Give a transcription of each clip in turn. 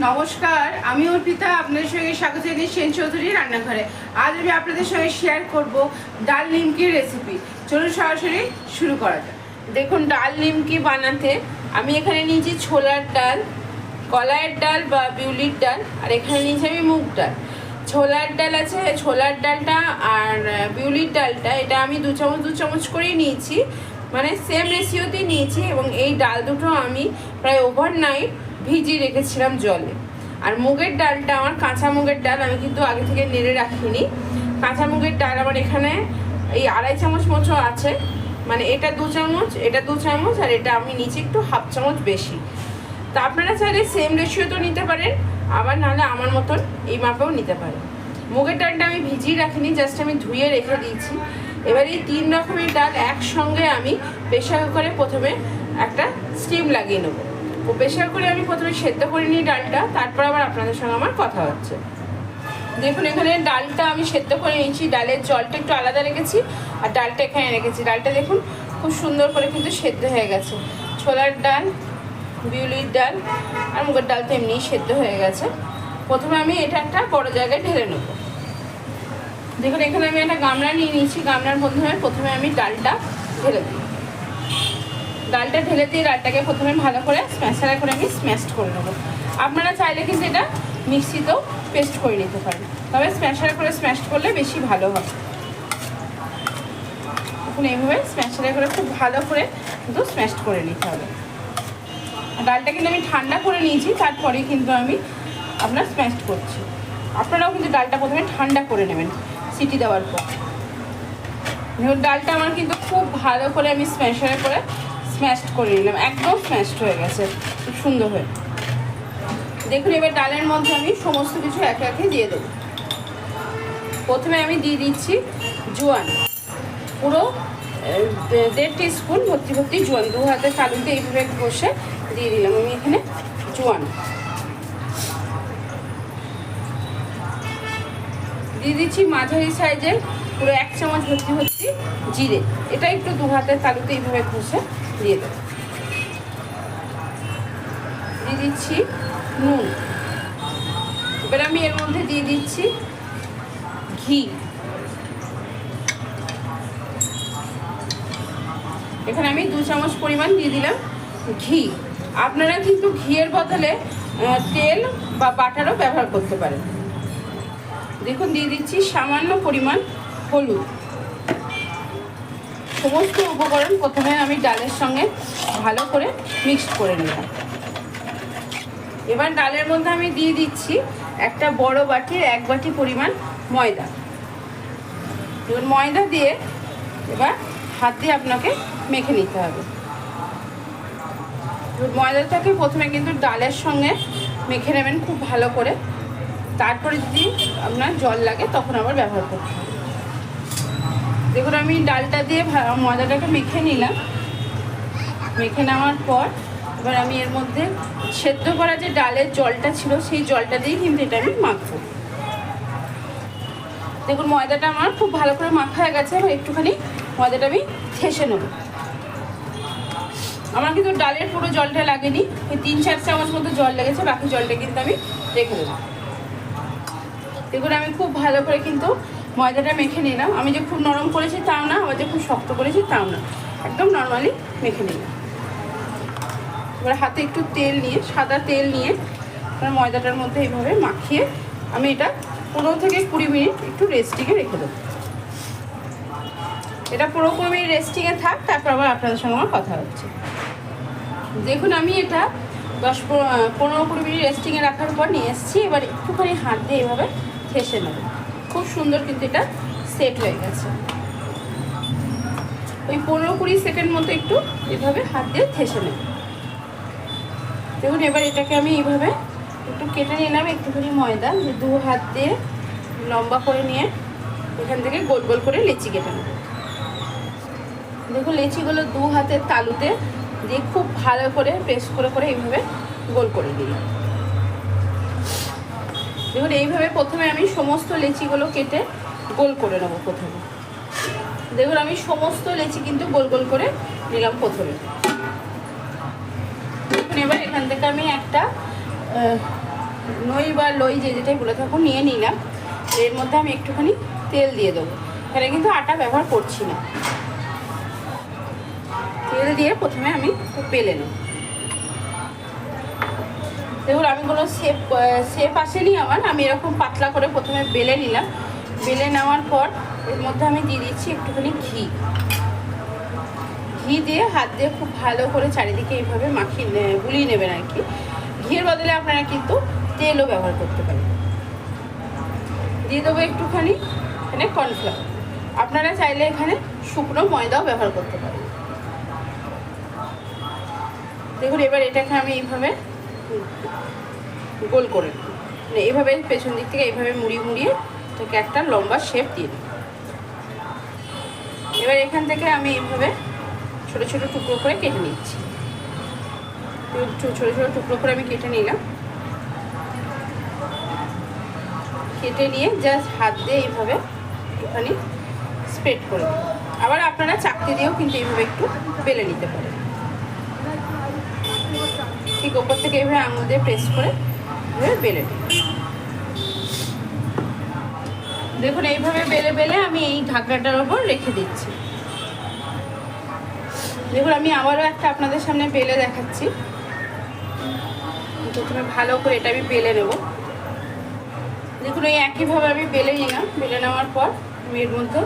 নমস্কার, আমি অর্পিতা, আপনাদের সঙ্গে স্বাগত জানাই সেন চৌধুরী রান্নাঘরে। আজ আমি আপনাদের সঙ্গে শেয়ার করব ডাল নিমকির রেসিপি চলুন সরাসরি শুরু করা যাক। দেখুন, ডাল নিমকি বানাতে আমি এখানে নিয়েছি ছোলার ডাল, কলাইয়ের ডাল বা বিউলির ডাল, আর এখানে নিয়েছি আমি মুগ ডাল। ছোলার ডাল আছে, ছোলার ডালটা আর বিউলির ডালটা, এটা আমি দু চামচ দু চামচ করেই নিয়েছি। মানে সেম রেশিওতেই নিয়েছি এবং এই ডাল দুটো আমি প্রায় ওভারনাইট ভিজিয়ে রেখেছিলাম জলে। আর মুগের ডালটা, আমার কাঁচা মুগের ডাল আমি কিন্তু আগে থেকে নেড়ে রাখিনি। কাঁচা মুগের ডাল আমার এখানে এই আড়াই চামচ মতো আছে। মানে এটা দু চামচ, এটা দু চামচ, আর এটা আমি নিচে একটু হাফ চামচ বেশি। তা আপনারা চাইলে সেম রেশিওতেও নিতে পারেন, আবার নাহলে আমার মতন এই মাপেও নিতে পারেন। মুগের ডালটা আমি ভিজিয়ে রাখিনি জাস্ট আমি ধুয়ে রেখে দিয়েছি। এবার এই তিন রকমের ডাল একসঙ্গে আমি প্রেশার কুকারে প্রথমে একটা স্টিম লাগিয়ে নেব। প্রেশার করে আমি প্রথমে সেদ্ধ করে নিই ডালটা, তারপর আবার আপনাদের সঙ্গে আমার কথা হচ্ছে। দেখুন, এখানে ডালটা আমি সেদ্ধ করে নিয়েছি, ডালের জলটা একটু আলাদা রেখেছি, আর ডালটা এখানে রেখেছি। ডালটা দেখুন, খুব সুন্দর করে কিন্তু সেদ্ধ হয়ে গেছে। ছোলার ডাল, বিউলির ডাল, আর মুগের ডাল তো এমনিই সেদ্ধ হয়ে গেছে। প্রথমে আমি এটা একটা বড় জায়গায় ঢেলে নেব। দেখুন, এখানে আমি একটা গামলা নিয়ে নিয়েছি। গামলার মধ্যে প্রথমে আমি ডালটা ঢেলে দিই। ডালটা ঢেলে দিয়ে ডালটাকে প্রথমে ভালো করে স্ম্যাশারে করে আমি স্ম্যাশড করে নেব। আপনারা চাইলে কিন্তু এটা মিক্সিতেও পেস্ট করে নিতে পারেন। তবে স্ম্যাশারে করে স্ম্যাশ করলে বেশি ভালো হয়। এখন এইভাবে স্ম্যাশারে করে খুব ভালো করে কিন্তু স্ম্যাশ করে নিতে হবে। ডালটা কিন্তু আমি ঠান্ডা করে নিয়েছি, তারপরে কিন্তু আমি আপনার স্ম্যাশ করছি। আপনারাও কিন্তু ডালটা প্রথমে ঠান্ডা করে নেবেন সিটি দেওয়ার পর। ডালটা আমার কিন্তু খুব ভালো করে আমি স্ম্যাশারে করে স্ম্যাশড করে নিলাম। একদম স্ম্যাশড হয়ে গেছে। খুব সুন্দর হয়ে। দেখুন, এবার ডালের মধ্যে আমি সমস্ত কিছু একে একে দিয়ে দেবো। প্রথমে আমি দিয়ে দিচ্ছি জোয়ান। পুরো দেড় স্পুন ভর্তি ভর্তি জোয়ান। দু হাতে তালুতে এইভাবে বসে দিয়ে দিলাম আমি এখানে জোয়ান। দিয়ে দিচ্ছি মাঝারি সাইজের পুরো এক চামচ ভর্তি হচ্ছে জিরে। এটা একটু দু হাতের তালুতে এইভাবে ঘষে দিয়ে দেবো। দিয়ে দিচ্ছি নুন। এবার আমি এর মধ্যে দিয়ে দিচ্ছি ঘি। এখানে আমি দু চামচ পরিমাণ দিয়ে দিলাম ঘি। আপনারা কিন্তু ঘিয়ের বদলে তেল বা বাটারও ব্যবহার করতে পারেন। দেখুন, দিয়ে দিচ্ছি সামান্য পরিমাণ হলুদ। সমস্ত উপকরণ প্রথমে আমি ডালের সঙ্গে ভালো করে মিক্সড করে নিলাম। এবার ডালের মধ্যে আমি দিয়ে দিচ্ছি একটা বড় বাটির এক বাটি পরিমাণ ময়দা। এবার ময়দা দিয়ে এবার হাত দিয়ে আপনাকে মেখে নিতে হবে। ময়দাটাকে প্রথমে কিন্তু ডালের সঙ্গে মেখে নেবেন খুব ভালো করে। তারপরে যদি আপনার জল লাগে তখন আবার ব্যবহার করতে হবে। দেখুন আমি ডালটা দিয়ে ময়দাটাকে মেখে নিলাম। মেখে নেওয়ার পর এবার আমি এর মধ্যে সেদ্ধ করা যে ডালের জলটা ছিল, সেই জলটা দিয়েই কিন্তু এটা আমি মাখবো। দেখুন, ময়দাটা আমার খুব ভালো করে মাখা হয়ে গেছে, এবার একটুখানি ময়দাটা আমি ঠেসে নেব। আমার কিন্তু ডালের পুরো জলটা লাগেনি ওই তিন চার চামচ মতো জল লেগেছে, বাকি জলটা কিন্তু আমি রেখে দেবো। দেখুন আমি খুব ভালো করে কিন্তু ময়দাটা মেখে নিলাম আমি যে খুব নরম করেছি তাও না, আবার যে খুব শক্ত করেছি তাও না। একদম নর্মালি মেখে নিলাম। এবার হাতে একটু তেল নিয়ে, সাদা তেল নিয়ে ময়দাটার মধ্যে এইভাবে মাখিয়ে আমি এটা পনেরো থেকে কুড়ি মিনিট একটু রেস্টিংয়ে রেখে দেবো। এটা পনেরো কুড়ি মিনিট রেস্টিংয়ে থাক, তারপর আবার আপনাদের সঙ্গে আমার কথা হচ্ছে। দেখুন, আমি এটা দশ পনেরো কুড়ি মিনিট রেস্টিংয়ে রাখার পর নিয়ে এসেছি। এবার একটুখানি হাত দিয়ে এভাবে ঠেসে নেব। খুব সুন্দর কিন্তু এটা সেট হয়ে গেছে। ওই পনেরো কুড়ি সেকেন্ড মতো একটু এভাবে হাত দিয়ে থেসে নেব। দেখুন, এবার এটাকে আমি এইভাবে একটু কেটে নিলাম, একটুখানি ময়দা, যে দু হাত দিয়ে লম্বা করে নিয়ে এখান থেকে গোল গোল করে লেচি কেটে নেব। দেখুন, লেচিগুলো দু হাতের তালুতে দিয়ে খুব ভালো করে প্রেস করে করে এইভাবে গোল করে দিলাম দেখুন এইভাবে প্রথমে আমি সমস্ত লেচিগুলো কেটে গোল করে নেব প্রথমে। দেখুন, আমি সমস্ত লেচি কিন্তু গোল গোল করে নিলাম প্রথমে। এবার এখান থেকে আমি একটা নই বা লই যে যেটাই বলে থাকুন নিয়ে নিলাম। এর মধ্যে আমি একটুখানি তেল দিয়ে দেবো। এখানে কিন্তু আটা ব্যবহার করছি না। তেল দিয়ে প্রথমে আমি পেলে নেব। দেখুন, আমি কোনো শেপ শেপ আসেনি আমার। আমি এরকম পাতলা করে প্রথমে বেলে নিলাম। বেলে নেওয়ার পর এর মধ্যে আমি দিয়ে দিচ্ছি একটুখানি ঘি। ঘি দিয়ে হাত দিয়ে খুব ভালো করে চারিদিকে এইভাবে মাখিয়ে গুলিয়ে নেবেন আর কি। ঘিয়ের বদলে আপনারা কিন্তু তেলও ব্যবহার করতে পারেন। দিয়ে দেবো একটুখানি এখানে কর্নফ্লাওয়ার আপনারা চাইলে এখানে শুকনো ময়দাও ব্যবহার করতে পারেন। দেখুন, এবার এটাকে আমি এইভাবে গোল করে মানে এইভাবে পেছন দিক থেকে এইভাবে মুড়িয়ে মুড়িয়ে এটাকে একটা লম্বা শেপ দিয়ে দেব। এবার এখান থেকে আমি এইভাবে ছোট ছোট টুকরো করে কেটে নিচ্ছি। ছোট ছোট টুকরো করে আমি কেটে নিলাম। কেটে নিয়ে জাস্ট হাত দিয়ে এইভাবে একটুখানি স্প্রেড করে আবার আপনারা চাকতি দিয়েও কিন্তু এইভাবে একটু বেলে নিতে পারেন। ঠিক ওপর থেকে এভাবে আঙুল দিয়ে প্রেস করে এভাবে বেলে দেখুন, এইভাবে বেলে বেলে আমি এই ঢাকনাটার ওপর রেখে দিচ্ছি। দেখুন, আমি আবারও একটা আপনাদের সামনে বেলে দেখাচ্ছি। প্রথমে ভালো করে এটা আমি বেলে নেব। দেখুন, এই একইভাবে আমি বেলে নিলাম। বেলে নেওয়ার পর আমি এর মধ্যে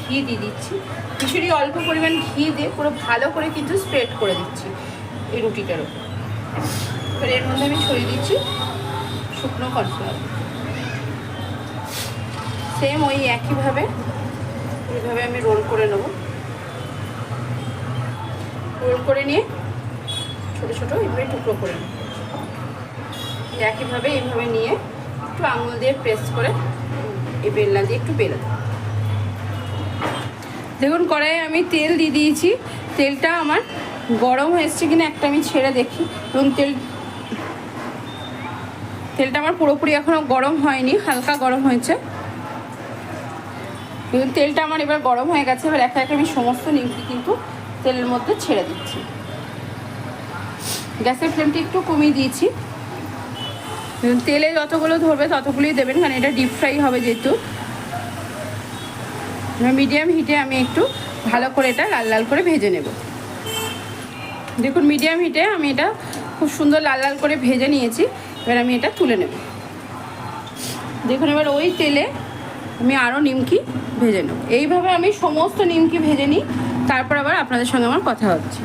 ঘি দিয়ে দিচ্ছি। ভীষণই অল্প পরিমাণ ঘি দিয়ে পুরো ভালো করে কিন্তু স্প্রেড করে দিচ্ছি এই রুটিটার উপর এবার এর মধ্যে আমি ছড়িয়ে দিচ্ছি শুকনো কর্নফ্লাওয়ার। সেম ওই একইভাবে, এইভাবে আমি রোল করে নেব। রোল করে নিয়ে ছোট ছোট এইভাবে টুকরো করে নেব। একইভাবে, এইভাবে নিয়ে একটু আঙুল দিয়ে প্রেস করে এই বেলনা দিয়ে একটু বেলে দেখুন, কড়াইয়ে আমি তেল দিয়ে দিয়েছি। তেলটা আমার গরম হয়ে এসছে কিনা একটা আমি ছেড়ে দেখি। এবং তেল, তেলটা আমার পুরোপুরি এখনও গরম হয়নি, হালকা গরম হয়েছে। দেখুন তেলটা আমার এবার গরম হয়ে গেছে, এবার একে একে আমি সমস্ত নিমকি কিন্তু তেলের মধ্যে ছেড়ে দিচ্ছি। গ্যাসের ফ্লেমটি একটু কমিয়ে দিয়েছি। তেলে যতগুলো ধরবে ততগুলোই দেবেন, কারণ এটা ডিপ ফ্রাই হবে যেহেতু। মিডিয়াম হিটে আমি একটু ভালো করে এটা লাল লাল করে ভেজে নেব। দেখুন মিডিয়াম হিটে আমি এটা খুব সুন্দর লাল লাল করে ভেজে নিয়েছি। এবার আমি এটা তুলে নেব। দেখুন, এবার ওই তেলে আমি আরও নিমকি ভেজে নেব। এইভাবে আমি সমস্ত নিমকি ভেজে নিই, তারপর আবার আপনাদের সঙ্গে আমার কথা হচ্ছে।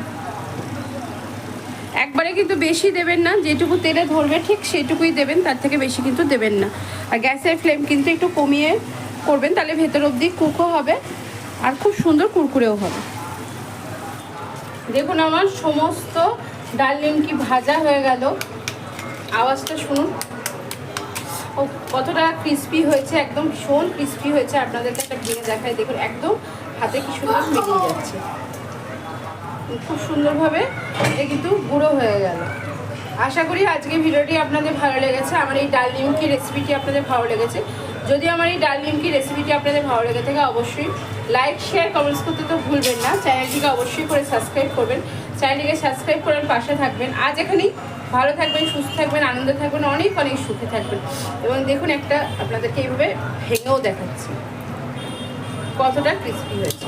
একবারে কিন্তু বেশি দেবেন না, যেটুকু তেলে ধরবে ঠিক সেটুকুই দেবেন, তার থেকে বেশি কিন্তু দেবেন না। আর গ্যাসের ফ্লেম কিন্তু একটু কমিয়ে করবেন, তাহলে ভেতর অবধি কুকও হবে, আর খুব সুন্দর কুরকুরেও হবে। দেখুন আমার সমস্ত ডাল নিমকি ভাজা হয়ে গেল। আওয়াজটা শুনুন। ও, কতটা ক্রিস্পি হয়েছে, একদম ভীষণ ক্রিস্পি হয়েছে। আপনাদেরকে একটা ভেঙে দেখায় দেখুন, একদম হাতে কি সুন্দর বেরিয়ে যাচ্ছে। খুব সুন্দরভাবে এটা কিন্তু গুঁড়ো হয়ে গেল। আশা করি আজকে ভিডিওটি আপনাদের ভালো লেগেছে। আমার এই ডাল নিমকি রেসিপিটি আপনাদের ভালো লেগেছে। যদি আমার এই ডাল নিমকি রেসিপিটি আপনাদের ভালো লেগে থাকে, অবশ্যই লাইক শেয়ার কমেন্টস করতে তো ভুলবেন না। চ্যানেলটিকে অবশ্যই করে সাবস্ক্রাইব করবেন। চ্যানেলটিকে সাবস্ক্রাইব করার পাশে থাকবেন। আজ এখানেই ভালো থাকবেন, সুস্থ থাকবেন, আনন্দে থাকবেন, অনেক অনেক সুখে থাকবেন। এবং দেখুন একটা আপনাদেরকে এইভাবে ভেঙেও দেখাচ্ছি। কতটা ক্রিস্পি হয়েছে।